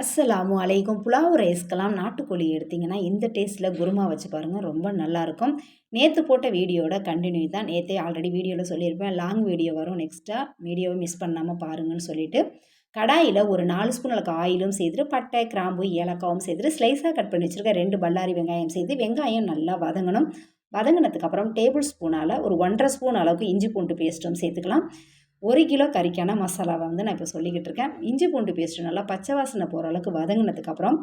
அஸ்ஸலாமு அலைக்கும். புலாவ் ரைஸ்க்கெல்லாம் நாட்டுக்கோழி எடுத்திங்கன்னா இந்த டேஸ்ட்டில் குருமா வச்சு பாருங்கள் ரொம்ப நல்லாயிருக்கும் நேற்று போட்ட வீடியோட கண்டினியூ தான். நேற்றே ஆல்ரெடி வீடியோவில் சொல்லியிருப்பேன். லாங் வீடியோ வரும். நெக்ஸ்ட்டாக வீடியோவை மிஸ் பண்ணாமல் பாருங்கன்னு சொல்லிட்டு கடாயில் ஒரு நாலு ஸ்பூன் அளவுக்கு ஆயிலும் செய்துட்டு பட்டை கிராம்பு ஏலக்காவும் செய்துட்டு ஸ்லைஸாக கட் பண்ணி வச்சுருக்க ரெண்டு பல்லாரி வெங்காயம் செய்து வெங்காயம் நல்லா வதங்கணும். வதங்கினதுக்கப்புறம் டேபிள் ஸ்பூனால் ஒரு ஒன்றரை ஸ்பூன் அளவுக்கு இஞ்சி பூண்டு பேஸ்ட்டும் சேர்த்துக்கலாம். ஒரு கிலோ கறிக்கான மசாலாவை வந்து நான் இப்போ சொல்லிக்கிட்டு இருக்கேன். இஞ்சி பூண்டு பேஸ்ட்டு நல்லா பச்சை வாசனை போகிற அளவுக்கு வதங்கினதுக்கப்புறம்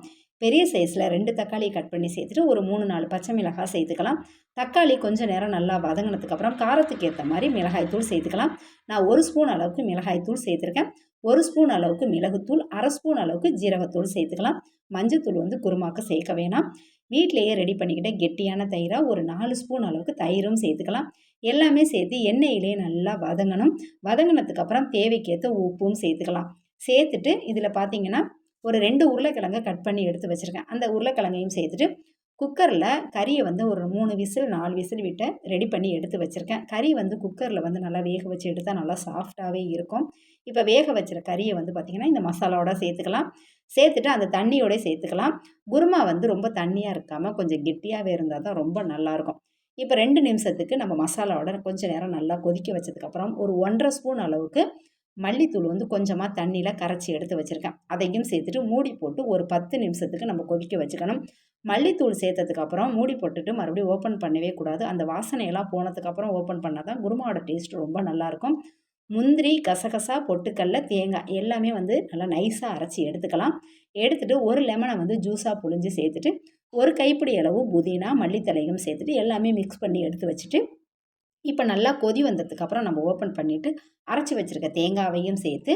பெரிய சைஸில் ரெண்டு தக்காளியை கட் பண்ணி சேர்த்துட்டு ஒரு மூணு நாலு பச்சை மிளகாய் சேர்த்துக்கலாம். தக்காளி கொஞ்சம் நேரம் நல்லா வதங்கினதுக்கப்புறம் காரத்துக்கு ஏற்ற மாதிரி மிளகாய் தூள் சேர்த்துக்கலாம். நான் ஒரு ஸ்பூன் அளவுக்கு மிளகாய் தூள் சேர்த்துருக்கேன். ஒரு ஸ்பூன் அளவுக்கு மிளகுத்தூள் அரை ஸ்பூன் அளவுக்கு ஜீரகத்தூள் சேர்த்துக்கலாம். மஞ்சத்தூள் வந்து குருமாக்க சேர்க்க வேணாம். வீட்டிலையே ரெடி பண்ணிக்கிட்ட கெட்டியான தயிராக ஒரு நாலு ஸ்பூன் அளவுக்கு தயிரும் சேர்த்துக்கலாம். எல்லாமே சேர்த்து எண்ணெயிலேயே நல்லா வதங்கணும். வதங்கினதுக்கப்புறம் தேவைக்கேற்ற உப்பும் சேர்த்துக்கலாம். சேர்த்துட்டு இதில் பார்த்தீங்கன்னா ஒரு ரெண்டு உருளைக்கிழங்கை கட் பண்ணி எடுத்து வச்சுருக்கேன். அந்த உருளைக்கிழங்கையும் சேர்த்துட்டு குக்கரில் கறியை வந்து ஒரு மூணு விசில் நாலு விசில் விட்டு ரெடி பண்ணி எடுத்து வச்சுருக்கேன். கறி வந்து குக்கரில் வந்து நல்லா வேக வச்சு எடுத்தால் நல்லா சாஃப்டாகவே இருக்கும். இப்போ வேக வச்சுற கறியை வந்து பார்த்திங்கன்னா இந்த மசாலாவோட சேர்த்துக்கலாம். சேர்த்துட்டு அந்த தண்ணியோடய சேர்த்துக்கலாம். குருமா வந்து ரொம்ப தண்ணியாக இருக்காமல் கொஞ்சம் கெட்டியாகவே இருந்தால் தான் ரொம்ப நல்லாயிருக்கும் இப்போ ரெண்டு நிமிஷத்துக்கு நம்ம மசாலாவோட கொஞ்சம் நேரம் நல்லா கொதிக்க வச்சதுக்கப்புறம் ஒரு ஒன்றரை ஸ்பூன் அளவுக்கு மல்லித்தூள் வந்து கொஞ்சமாக தண்ணியில் கரைச்சி எடுத்து வச்சுருக்கேன். அதையும் சேர்த்துட்டு மூடி போட்டு ஒரு பத்து நிமிஷத்துக்கு நம்ம கொதிக்க வச்சுக்கணும். மல்லித்தூள் சேர்த்ததுக்கப்புறம் மூடி போட்டுட்டு மறுபடியும் ஓப்பன் பண்ணவே கூடாது. அந்த வாசனையெல்லாம் போனதுக்கப்புறம் ஓப்பன் பண்ணால் தான் குருமாவோட டேஸ்ட் ரொம்ப நல்லாயிருக்கும் முந்திரி கசகசா பொட்டுக்கல்ல தேங்காய் எல்லாமே வந்து நல்லா நைஸாக அரைச்சி எடுத்துக்கலாம். எடுத்துகிட்டு ஒரு லெமனை வந்து ஜூஸாக புழிஞ்சு சேர்த்துட்டு ஒரு கைப்பிடி அளவு புதினா மல்லித்தலையும் சேர்த்துட்டு எல்லாமே மிக்ஸ் பண்ணி எடுத்து வச்சுட்டு இப்போ நல்லா கொதி வந்ததுக்கப்புறம் நம்ம ஓப்பன் பண்ணிவிட்டு அரைச்சி வச்சுருக்க தேங்காவையும் சேர்த்து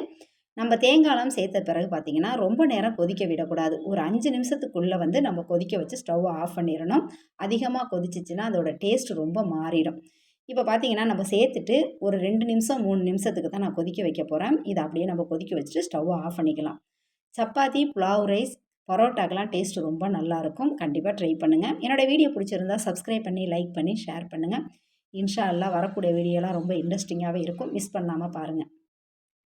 நம்ம தேங்காயெலாம் சேர்த்த பிறகு பார்த்திங்கன்னா ரொம்ப நேரம் கொதிக்க விடக்கூடாது. ஒரு அஞ்சு நிமிஷத்துக்குள்ளே வந்து நம்ம கொதிக்க வச்சு ஸ்டவ்வை ஆஃப் பண்ணிடணும். அதிகமாக கொதிச்சிச்சின்னா அதோட டேஸ்ட் ரொம்ப மாறிடும். இப்போ பார்த்தீங்கன்னா நம்ம சேர்த்துட்டு ஒரு ரெண்டு நிமிஷம் மூணு நிமிஷத்துக்கு தான் நான் கொதிக்க வைக்க போகிறேன் இதை அப்படியே நம்ம கொதிக்க வச்சுட்டு ஸ்டவ்வை ஆஃப் பண்ணிக்கலாம். சப்பாத்தி புலாவ் ரைஸ் பரோட்டாக்கெலாம் டேஸ்ட் ரொம்ப நல்லாயிருக்கும் கண்டிப்பாக ட்ரை பண்ணுங்கள் என்னோடய வீடியோ பிடிச்சிருந்தா சப்ஸ்கிரைப் பண்ணி லைக் பண்ணி ஷேர் பண்ணுங்கள் இன்ஷா அல்லா வரக்கூடிய வீடியோலாம் ரொம்ப இன்ட்ரெஸ்டிங்காகவே இருக்கும். மிஸ் பண்ணாமல் பாருங்கள்